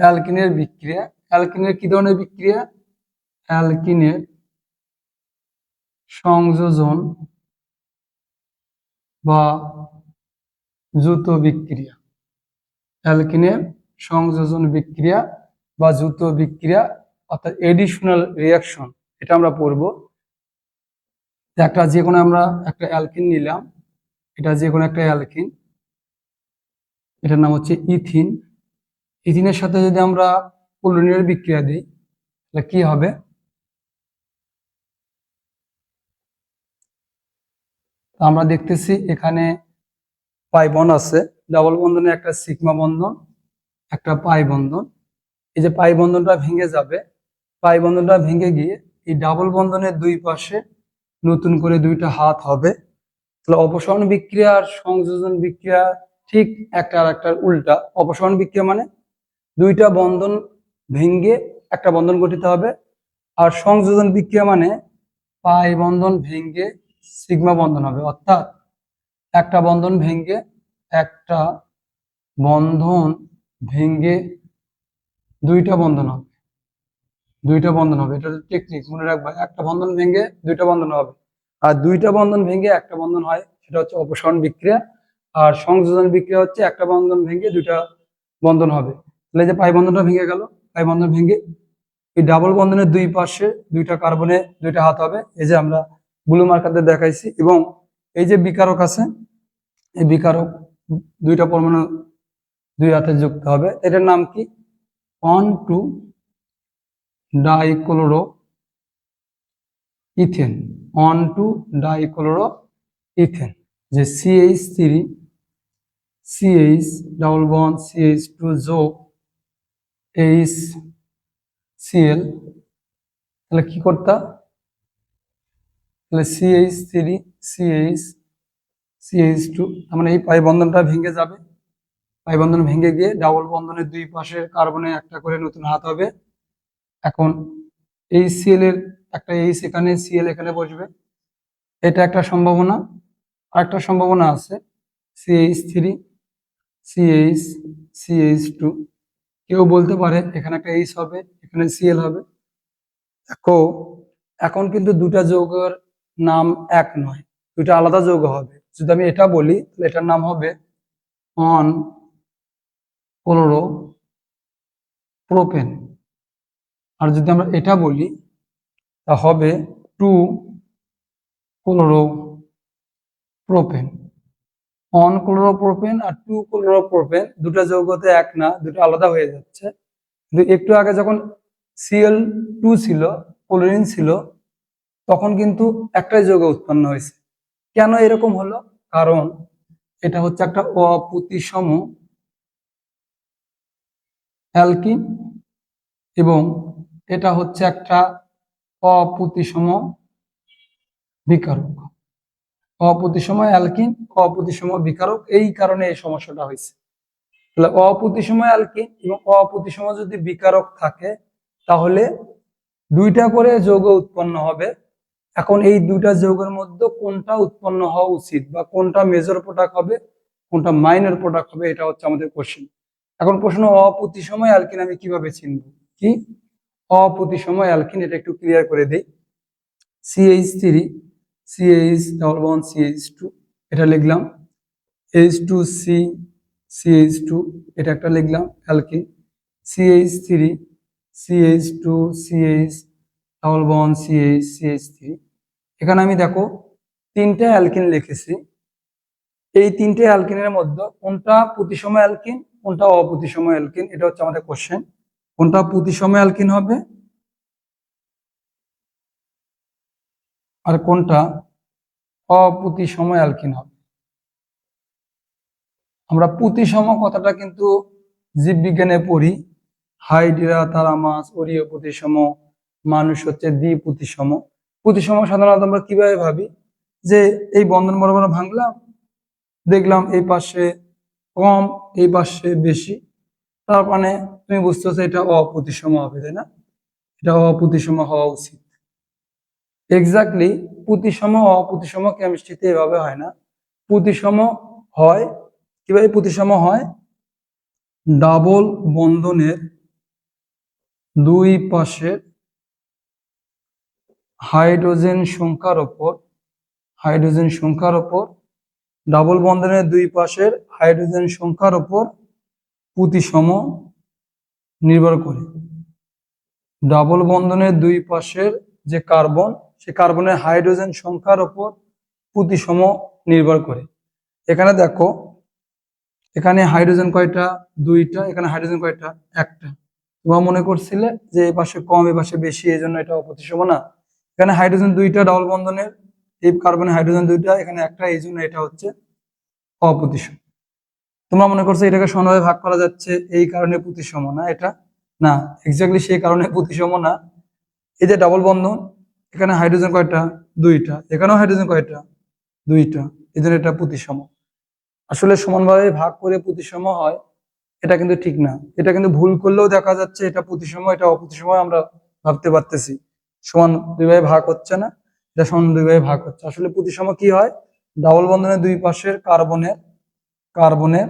অ্যালকিনের বিক্রিয়া। অ্যালকিনের কি ধরনের বিক্রিয়া? অ্যালকিনের সংযোজন বা দ্রুত বিক্রিয়া। অ্যালকিনের সংযোজন বিক্রিয়া বা দ্রুত বিক্রিয়া অর্থাৎ এডিশনাল রিয়াকশন এটা আমরা পড়ব। একটা যে কোনো আমরা একটা অ্যালকিন নিলাম, এটা যে কোনো একটা অ্যালকিন, এটার নাম হচ্ছে ইথিন। ইথিনের সাথে যদি আমরা পোলোনিয়ার বিক্রিয়া দিই, তাহলে কি হবে? আমরা দেখতেছি এখানে পাই বন্ড আছে, ডাবল বন্ধনে একটা সিগমা বন্ধন, একটা পাই বন্ধন। এই যে পাই বন্ধনটা ভেঙে যাবে, পাই বন্ধনটা ভেঙে গিয়ে এই ডাবল বন্ধনের দুই পাশে নতুন করে দুইটা হাত হবে। তাহলে অপসারণ বিক্রিয়া আর সংযোজন বিক্রিয়া ঠিক একটা আর একটার উল্টা। অপসারণ বিক্রিয়া মানে দুইটা বন্ধন ভেঙে একটা বন্ধন গঠিত হবে। আর সংযোজন বিক্রিয়া মানে পাই বন্ধন ভেঙে সিগমা বন্ধন হবে। অর্থাৎ একটা বন্ধন ভেঙে একটা বন্ধন ভেঙে দুইটা বন্ধন হবে। দুইটা বন্ধন হবে। এটা টেকনিক মনে রাখবা। একটা বন্ধন ভেঙে দুইটা বন্ধন হবে। আর দুইটা বন্ধন ভেঙে একটা বন্ধন হয়, সেটা হচ্ছে অপসারণ বিক্রিয়া। আর সংযোজন বিক্রিয়া হচ্ছে একটা বন্ধন ভেঙে দুইটা বন্ধন হবে। তাহলে যে পাই বন্ধনটা ভেঙে গেল, পাই বন্ধন ভেঙে এই ডাবল বন্ধনের দুই পাশে দুইটা কার্বনে দুইটা হাত হবে। এই যে আমরা ব্লু মার্কারদের দেখাইছি এবং এই যে বিকারক আছে, এই বিকারক দুইটা পরমাণু দুই হাতে যুক্ত হবে। এটার নাম কি? One two dichloro ethane one two dichloro ethane যে CH three CH double bond CH two যোগ এইচ সিএল তাহলে কি করতা? তাহলে CH three CH CH two তার মানে এই পাই বন্ধনটা ভেঙে যাবে। পাই বন্ধন ভেঙে গিয়ে ডাবল বন্ধনের দুই পাশের কার্বনে একটা করে নতুন হাত হবে। এখন এই সিএল এর একটা এইচ এখানে সিএল এখানে বসবে। এটা একটা সম্ভাবনা। আর একটা সম্ভাবনা আছে। CH three CH CH two কেউ বলতে পারে, এখানে একটা এইচ হবে, এখানে সিএল হবে। দেখো, এখন কিন্তু দুটা যৌগের নাম এক নয় দুটা আলাদা যৌগ হবে। যদি আমি এটা বলি, তাহলে এটার নাম হবে অন ক্লোরো প্রোপেন। আর যদি আমরা এটা বলি, তা হবে two chloro propane. One chloropropane আর টু ক্লোরোপ্রোপেন, দুটা যৌগতে এক না, দুটো আলাদা হয়ে যাচ্ছে। কিন্তু একটু আগে যখন সিএল টু ছিল, ক্লোরিন ছিল, তখন কিন্তু একটাই যৌগ উৎপন্ন হয়েছে। কেন এরকম হলো? কারণ এটা হচ্ছে একটা অপ্রতিসম অ্যালকিন এবং এটা হচ্ছে একটা অপ্রতিসম বিকারক। অপ্রতিসম অ্যালকিন অপ্রতিসম বিকারক, এই কারণে এই সমস্যাটা হয়েছে। তাহলে অপ্রতিসম অ্যালকিন এবং অপ্রতিসম যদি বিকারক থাকে, তাহলে দুইটা করে যৌগ উৎপন্ন হবে। এখন এই দুইটা যৌগের মধ্যে কোনটা উৎপন্ন হওয়া উচিত বা কোনটা মেজর প্রোডাক্ট হবে, কোনটা মাইনর প্রোডাক্ট হবে, এটা হচ্ছে আমাদের কোশ্চেন এখন প্রশ্ন অপ্রতিসম অ্যালকিন আমি কীভাবে চিনব? কি? অপ্রতিসম অ্যালকিন এটা একটু ক্লিয়ার করে দেই। CH three CH double one CH two এটা লিখলাম। H two C CH two এটা একটা লিখলাম alkene CH three CH two CH double one CH CH three এখানে আমি দেখো, তিনটে অ্যালকিন লিখেছি। এই তিনটে অ্যালকিনের মধ্যে কোনটা প্রতিসম অ্যালকিন, কোনটা অপ্রতিসম অ্যালকিন, এটা হচ্ছে আমাদের কোশ্চেন কোনটা প্রতিসম অ্যালকিন হবে? আর কোনটা? অপ্রতিসম অ্যালকিন হবে। আমরা প্রতিসম কথাটা কিন্তু জীববিজ্ঞানে পড়ি। হাইড্রা তারামাস ওরিও প্রতিসম, মানুষ হচ্ছে দ্বি প্রতিসম প্রতিসম সাধারণত আমরা কীভাবে ভাবি? যে এই বন্ধন বরাবর ভাঙলাম, দেখলাম এই পাশে কম, এই পাশে বেশি। তার মানে তুমি বুঝতেছো এটা অপ্রতিসম হবে, তাই না? এটা অপ্রতিসম হওয়া উচিত। এক্স্যাক্টলি প্রতিসম অপ্রতিসম কেমিস্ট্রিতে এভাবে হয় না। প্রতিসম হয়, কীভাবে প্রতিসম হয়? ডাবল বন্ধনের দুই পাশের হাইড্রোজেন সংখ্যার ওপর হাইড্রোজেন সংখ্যার ওপর ডাবল বন্ধনের দুই পাশের হাইড্রোজেন সংখ্যার ওপর প্রতিসম নির্ভর করে। ডাবল বন্ধনের দুই পাশের যে কার্বন সে কার্বনের হাইড্রোজেন সংখ্যার ওপর প্রতিসম নির্ভর করে। এখানে দেখো, এখানে হাইড্রোজেন কয়টা? দুইটা, এখানে হাইড্রোজেন কয়টা? একটা। তোমরা মনে করছিলে যে এই পাশে কম এই পাশে বেশি এই জন্য এটা অপ্রতিসম না। এখানে হাইড্রোজেন দুইটা ডাবল বন্ধনের, এই কার্বনের হাইড্রোজেন দুইটা, এখানে একটা, এই জন্য এটা হচ্ছে অপ্রতিসম। তোমরা মনে করছ এটাকে সমানভাবে ভাগ করা যাচ্ছে, এই কারণে প্রতিসম না এটা? না এক্স্যাক্টলি সেই কারণে প্রতিসম না। এই যে ডাবল বন্ধন এখানে হাইড্রোজেন কয়টা? দুইটা। এখানেও হাইড্রোজেন কয়টা? দুইটা। এই জন্য এটা প্রতিসম। আসলে সমানভাবে ভাগ করে প্রতিসম হয়, এটা কিন্তু ঠিক না। এটা কিন্তু ভুল করলেও দেখা যাচ্ছে এটা প্রতিসম, এটা অপ্রতিসম আমরা ভাবতে পারতেছি। সমান দুই ভাগে হচ্ছে না, এটা সমান দুই ভাগে ভাগ হচ্ছে। আসলে প্রতিসম কি হয়? ডাবল বন্ধনের দুই পাশের কার্বনের কার্বনের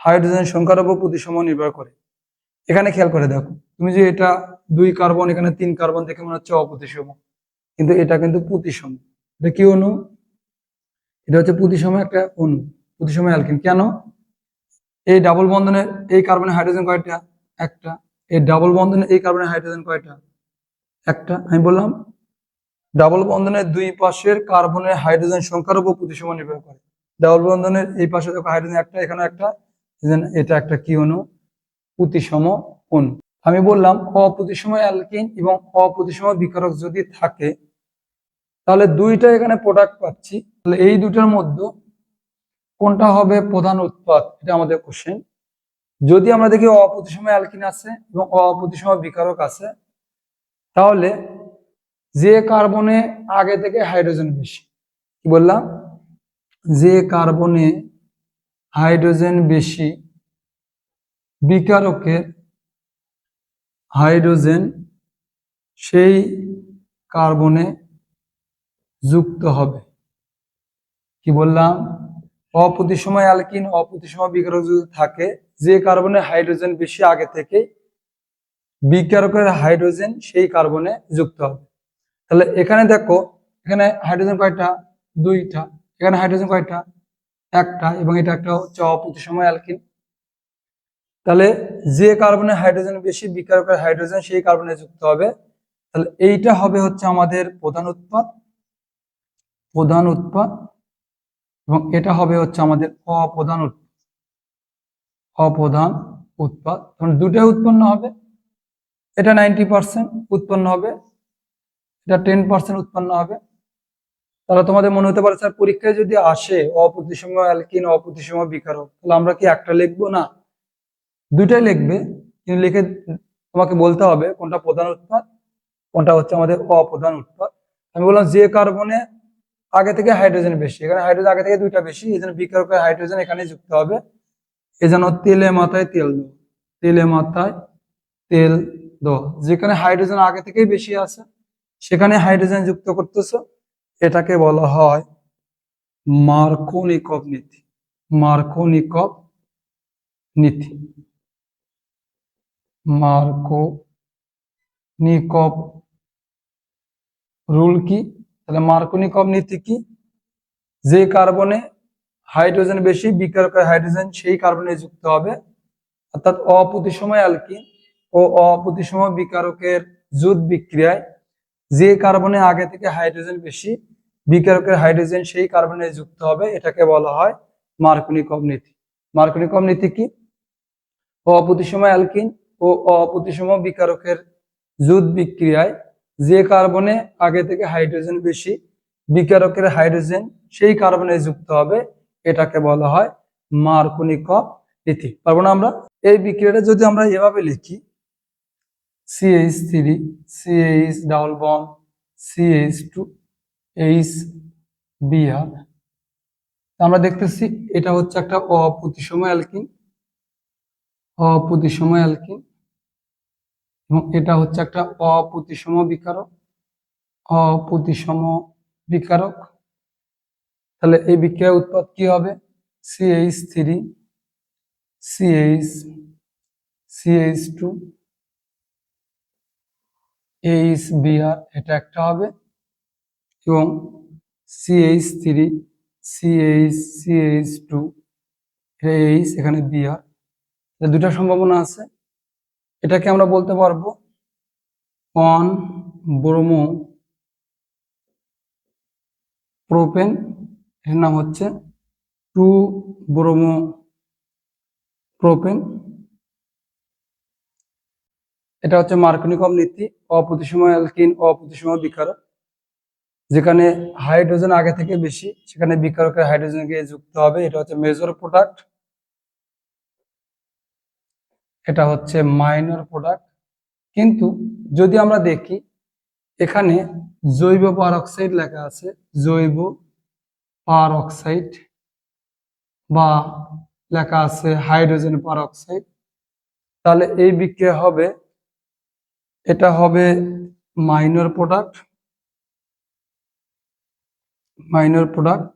হাইড্রোজেন সংখ্যার উপর প্রতিসম নির্ভর করে। এখানে খেয়াল করে দেখো, তুমি যে এটা দুই কার্বন, এখানে তিন কার্বন দেখে মনে হচ্ছে অপ্রতিসম। কিন্তু এটা কিন্তু প্রতিসম। এটা কি অণু? এটা হচ্ছে প্রতিসম একটা অণু, প্রতিসম অ্যালকিন। কেন? এই ডাবল বন্ধনের এই কার্বনের হাইড্রোজেন কয়টা? একটা। এই ডাবল বন্ধনের এই কার্বনের হাইড্রোজেন কয়টা? একটা। আমি বললাম ডাবল বন্ধনের দুই পাশের কার্বনের হাইড্রোজেন সংখ্যার উপর প্রতিসম নির্ভর করে। ডাবল বন্ধনের এই পাশে দেখো হাইড্রোজেন একটা, এখানে একটা এটা একটা কি অণু? প্রতিসম অণু। আমি বললাম, অপ্রতিসম অ্যালকিন এবং অপ্রতিসম বিকারক যদি থাকে তাহলে দুইটা এখানে প্রোডাক্ট পাচ্ছি। তাহলে এই দুটার মধ্যে কোনটা হবে প্রধান উৎপাদ? এটা আমাদের কোশ্চেন যদি আমরা দেখি অপ্রতিসম অ্যালকিন আছে এবং অপ্রতিসম বিকারক আছে, তাহলে যে কার্বনে আগে থেকে হাইড্রোজেন বেশি, কি বললাম? যে কার্বনে হাইড্রোজেন বেশি বিকারকের হাইড্রোজেন, সেই কার্বনে যুক্ত হবে। কি বললাম? অপ্রতিসময় অ্যালকিন অপ্রতিসময় বিকারক যদি থাকে, যে কার্বনে হাইড্রোজেন বেশি আগে থেকে বিকারকের হাইড্রোজেন, সেই কার্বনে যুক্ত হবে। তাহলে এখানে দেখো, এখানে হাইড্রোজেন কয়টা? দুইটা। এখানে হাইড্রোজেন কয়টা? একটা, এবং এটা একটা হচ্ছে অপ্রতিসময় অ্যালকিন। তাহলে যে কার্বনে হাইড্রোজেন বেশি বিকারকের হাইড্রোজেন, সেই কার্বনে যুক্ত হবে। তাহলে এইটা হবে হচ্ছে আমাদের প্রধান উৎপাদ। প্রধান উৎপাদ এবং এটা হবে হচ্ছে আমাদের অপ্রধান উৎপাদ। অপ্রধান উৎপাদ। তখন দুটাই উৎপন্ন হবে। এটা নাইনটি পার্সেন্ট উৎপন্ন হবে। এটা টেন পার্সেন্ট উৎপন্ন হবে। তাহলে তোমাদের মনে হতে পারে, স্যার, পরীক্ষায় যদি আসে অপ্রতিসম অ্যালকিন, অপ্রতিসম বিকারক, তাহলে আমরা কি একটা লিখব? না। দুইটাই লিখবে, কিন্তু লিখে তোমাকে বলতে হবে কোনটা প্রধান উৎপাদ, কোনটা হচ্ছে আমাদের অপ্রধান উৎপাদ। আমি বললাম যে কার্বনে আগে থেকে হাইড্রোজেন বেশি। এখানে হাইড্রোজেন আগে থেকে দুইটা বেশি, এই জন্য বিকারকের হাইড্রোজেন এখানে যুক্ত হবে। এই জন্য তেলে মাথায় তেল দো তেলে মাথায় তেল দো যেখানে হাইড্রোজেন আগে থেকেই বেশি আছে, সেখানে হাইড্রোজেন যুক্ত করতেছো। এটাকে বলা হয় মার্কোনিকভ নীতি। মার্কোনিকভ নীতি। মার্কো নিকভ রুল কি? তাহলে মার্কোনিকভ নীতি কি? যে কার্বনে হাইড্রোজেন বেশি বিকারকের হাইড্রোজেন সেই কার্বনে যুক্ত হবে। অর্থাৎ অপ্রতিসম অ্যালকিন ও অপ্রতিসম বিকারকের যুদ্ধ বিক্রিয়ায় যে কার্বনে আগে থেকে হাইড্রোজেন বেশি বিকারকের হাইড্রোজেন সেই কার্বনে যুক্ত হবে, এটাকে বলা হয় মার্কোনিকভ নীতি। মার্কোনিকভ নীতি কি? অপ্রতিসম অ্যালকিন ও অপ্রতিসম বিকারকের যুদ্ধ বিক্রিয়ায় যে কার্বনে আগে থেকে হাইড্রোজেন বেশি, বিকারকের হাইড্রোজেন সেই কার্বনে যুক্ত হবে, এটাকে বলা হয় মার্কোনিকভ নীতি পারব না আমরা? এই বিক্রিয়াটা যদি আমরা এভাবে লিখি CH three CH double bond CH two H BR আমরা দেখতেছি এটা হচ্ছে একটা অপ্রতিসম অ্যালকিন অপ্রতিসম অ্যালকিন। এবং এটা হচ্ছে একটা অপ্রতিসম বিকারক। অপ্রতিসম বিকারক। তাহলে এই বিক্রিয়া উৎপাদ কি হবে? CH three CH CH two H BR এটা একটা হবে। এবং CH three CH CH two H এখানে বিআর দুটা সম্ভাবনা আছে। এটাকে আমরা বলতে পারব ওয়ান ব্রোমো প্রোপেন। এর নাম হচ্ছে টু ব্রোমো প্রোপেন। এটা হচ্ছে মার্কনিকম নীতি অপ্রতিসম অ্যালকিন অপ্রতিসম বিকারক। যেখানে হাইড্রোজেন আগে থেকে বেশি, সেখানে বিকারকের হাইড্রোজেন গিয়ে যুক্ত হবে। এটা হচ্ছে মেজর প্রোডাক্ট। এটা হচ্ছে মাইনর প্রোডাক্ট কিন্তু যদি আমরা দেখি, এখানে জৈব পারঅক্সাইড লেখা আছে, জৈব পারঅক্সাইড বা লেখা আছে হাইড্রোজেন পারঅক্সাইড তাহলে এই বিক্রিয়া হবে, এটা হবে মাইনর প্রোডাক্ট মাইনর প্রোডাক্ট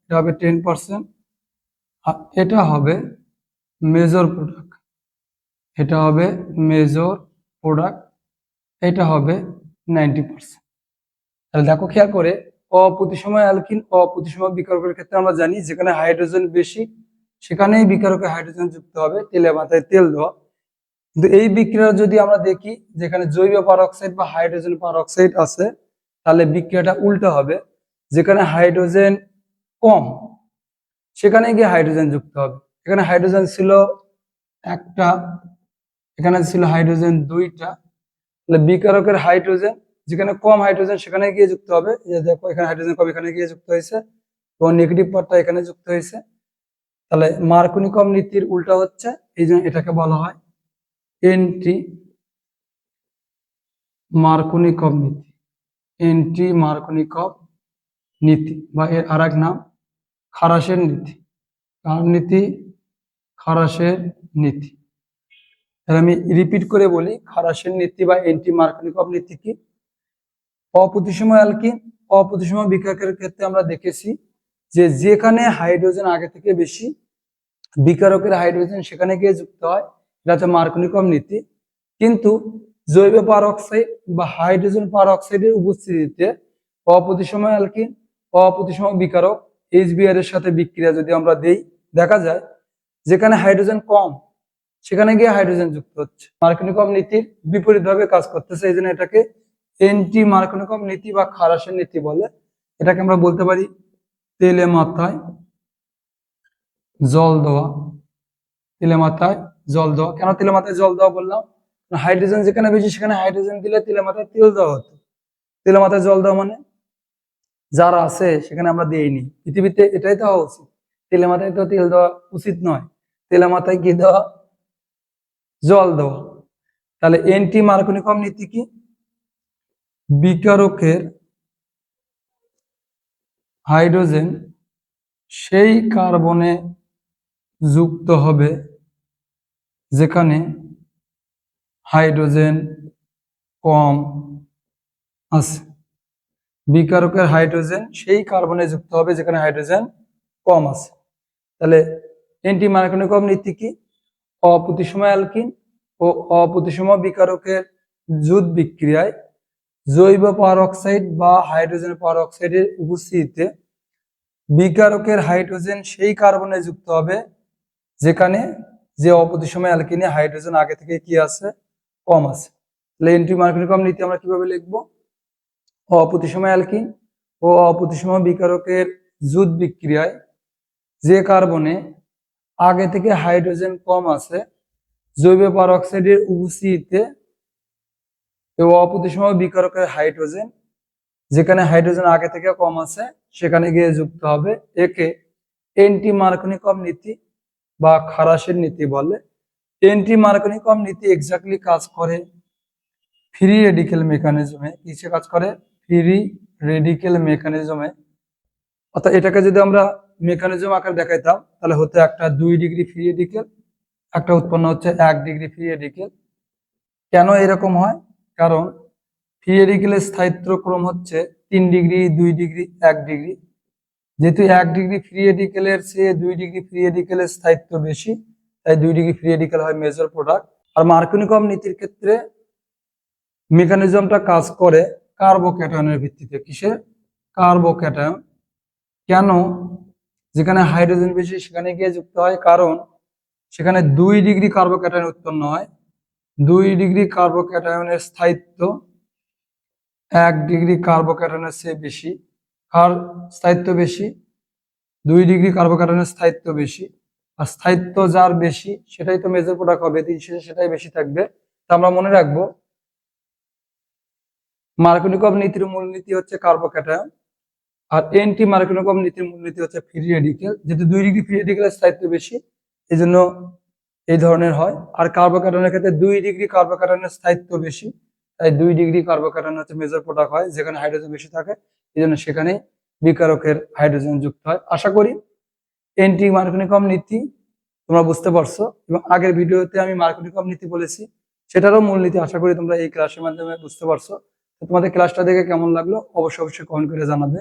এটা হবে টেন পার্সেন্ট আর এটা হবে মেজর প্রোডাক্ট এটা হবে মেজর প্রোডাক্ট এটা হবে নাইনটি পার্সেন্ট তাহলে দেখো খেয়াল করে অপ্রতিসময় অ্যালকিন অপ্রতিসময় বিকারকের ক্ষেত্রে আমরা জানি যেখানে হাইড্রোজেন বেশি, সেখানেই বিকারকে হাইড্রোজেন যুক্ত হবে তেলে মাথায় তেল দেওয়া। কিন্তু এই বিক্রিয়া যদি আমরা দেখি, যেখানে জৈব পারঅক্সাইড বা হাইড্রোজেন পারঅক্সাইড আছে, তাহলে বিক্রিয়াটা উল্টো হবে, যেখানে হাইড্রোজেন কম, সেখানে গিয়ে হাইড্রোজেন যুক্ত হবে। এখানে হাইড্রোজেন ছিল একটা এখানে ছিল হাইড্রোজেন দুইটা, তাহলে বিকারকের হাইড্রোজেন, যেখানে কম হাইড্রোজেন সেখানে গিয়ে যুক্ত হবে। দেখো, এখানে হাইড্রোজেন কম, এখানে গিয়ে যুক্ত হয়েছে। এবং নেগেটিভ পার্টটা এখানে যুক্ত হয়েছে। তাহলে মার্কনিকম নীতির উল্টা হচ্ছে, এই জন্য এটাকে বলা হয় এন্টি মার্কনিকম নীতি। এন্টি মার্কনিকম নীতি, বা এর আর নাম খারাসের নীতি। কার নীতি? খারাসের নীতি। আমি রিপিট করে বলি, খারাসের নীতি বা এন্টি মার্কনিকম নীতি কি? অপ্রতিসম অ্যালকিন অপ্রতিসম বিকারকের ক্ষেত্রে আমরা দেখেছি যে যেখানে হাইড্রোজেন আগে থেকে বেশি, বিকারকের হাইড্রোজেন সেখানে গিয়ে যুক্ত হয় হচ্ছে মার্কনিকম নীতি কিন্তু জৈব পারঅক্সাইড বা হাইড্রোজেন পারঅক্সাইডের উপস্থিতিতে অপ্রতিসম অ্যালকিন অপ্রতিসম বিকারক এইচবিআর এর সাথে বিক্রিয়া যদি আমরা দেই, দেখা যায় যেখানে হাইড্রোজেন কম সেখানে গিয়ে হাইড্রোজেন যুক্ত হচ্ছে। মার্কনিকম নীতির বিপরীতভাবে কাজ করতেছে, এই জন্য এটাকে এন্টি মার্কনিকম নীতি বা খারাসের নীতি বলে। এটাকে আমরা বলতে পারি তেলে মাথায় জল দেওয়া। তেলে মাথায় জল দেওয়া। কেন তেলে মাথায় জল দেওয়া বললাম? হাইড্রোজেন যেখানে বেশি, সেখানে হাইড্রোজেন দিলে তেলে মাথায় তেল দেওয়া হতো। তেলে মাথায় জল দেওয়া মানে? যারা আছে, সেখানে আমরা দিইনি। পৃথিবীতে এটাই তো হওয়া উচিত। তেলে মাথায় তো তেল দেওয়া উচিত নয়। তেলে মাথায় কি দেওয়া? জল দেওয়া তাহলে এন্টি মার্কনিকম নীতি কি? বিকারকের হাইড্রোজেন সেই কার্বনে যুক্ত হবে যেখানে হাইড্রোজেন কম আছে। বিকারকের হাইড্রোজেন সেই কার্বনে যুক্ত হবে যেখানে হাইড্রোজেন কম আছে। তাহলে এন্টি মার্কনিকম নীতি কি? অপ্রতিসম অ্যালকিন ও অপ্রতিসম বিকারকের যুদ্ধ বিক্রিয়ায় জৈব পারঅক্সাইড বা হাইড্রোজেন পারঅক্সাইডের উপস্থিতিতে বিকারকের হাইড্রোজেন সেই কার্বনে যুক্ত হবে, যেখানে যে অপ্রতিসম অ্যালকিনে হাইড্রোজেন আগে থেকে কি আছে? কম আছে। তাহলে এন্টি মার্কনিকম নীতি আমরা কীভাবে লিখব? অপ্রতিসম অ্যালকিন ও অপ্রতিসম বিকারকের যুদ্ধ বিক্রিয়ায় যে কার্বনে আগে থেকে হাইড্রোজেন কম আছে, জৈব পারঅক্সাইডের উপস্থিতিতে অপ্রতিসম বিকারকের হাইড্রোজেন, যেখানে হাইড্রোজেন আগে থেকে কম আছে, সেখানে গিয়ে যুক্ত হবে একে এন্টি মার্কনিকম নীতি বা খারাসের নীতি বলে। এন্টি মার্কনিকম নীতি এক্স্যাক্টলি কাজ করে ফ্রি রেডিকেল মেকানিজমে কিসে কাজ করে? ফ্রি রেডিকেল মেকানিজমে অর্থাৎ এটাকে যদি আমরা মেকানিজম আকার দেখাইতাম, তাহলে হতো একটা দুই ডিগ্রি ফ্রি রেডিকেল একটা উৎপন্ন হচ্ছে এক ডিগ্রি ফ্রি রেডিকেল কেন এরকম হয়? কারণ ফ্রি রেডিকেলের স্থায়িত্ব ক্রম হচ্ছে তিন ডিগ্রি, দুই ডিগ্রি, এক ডিগ্রি। যেহেতু এক ডিগ্রি ফ্রি রেডিকেলের চেয়ে দুই ডিগ্রি ফ্রি রেডিকেলের স্থায়িত্ব বেশি, তাই দুই ডিগ্রি ফ্রি রেডিকেল হয় মেজর প্রোডাক্ট আর মার্কনিকম নীতির ক্ষেত্রে মেকানিজমটা কাজ করে কার্বোক্যাটায়নের ভিত্তিতে। কিসে কার্বোক্যাটায়ন কেন যেখানে হাইড্রোজেন বেশি, সেখানে গিয়ে যুক্ত হয়। কারণ সেখানে দুই ডিগ্রি কার্বোক্যাটায়ন উৎপন্ন হয়। দুই ডিগ্রি কার্বোক্যাটায়নের স্থায়িত্ব এক ডিগ্রি কার্বোক্যাটায়নের চেয়ে বেশি। কার স্থায়িত্ব বেশি? দুই ডিগ্রি কার্বোক্যাটায়নের স্থায়িত্ব বেশি। আর স্থায়িত্ব যার বেশি, সেটাই তো মেজর প্রোডাক্ট হবে। দিন শেষে সেটাই বেশি থাকবে। তা আমরা মনে রাখব মার্কনিকভ নীতির মূলনীতি হচ্ছে কার্বোক্যাটায়ন। আর এন্টি মার্কনিকভ নীতির মূলনীতি হচ্ছে ফ্রি রেডিকেল যেহেতু দুই ডিগ্রি ফ্রি রেডিকেলের স্থায়িত্ব বেশি এই জন্য এই ধরনের হয়। আর কার্বোক্যাটায়নের ক্ষেত্রে দুই ডিগ্রি কার্বোক্যাটায়নের স্থায়িত্ব বেশি, তাই দুই ডিগ্রি কার্বোক্যাটায়ন হচ্ছে মেজর প্রোডাক্ট হয়, যেখানে হাইড্রোজেন বেশি থাকে এই জন্য সেখানে বিকারকের হাইড্রোজেন যুক্ত হয়। আশা করি এন্টি মার্কনিকম নীতি তোমরা বুঝতে পারছ, এবং আগের ভিডিওতে আমি মার্কনিকম নীতি বলেছি, সেটারও মূলনীতি আশা করি তোমরা এই ক্লাসের মাধ্যমে বুঝতে পারছ। তোমাদের ক্লাসটা দেখে কেমন লাগল, অবশ্যই অবশ্যই কমেন্ট করে জানাবে।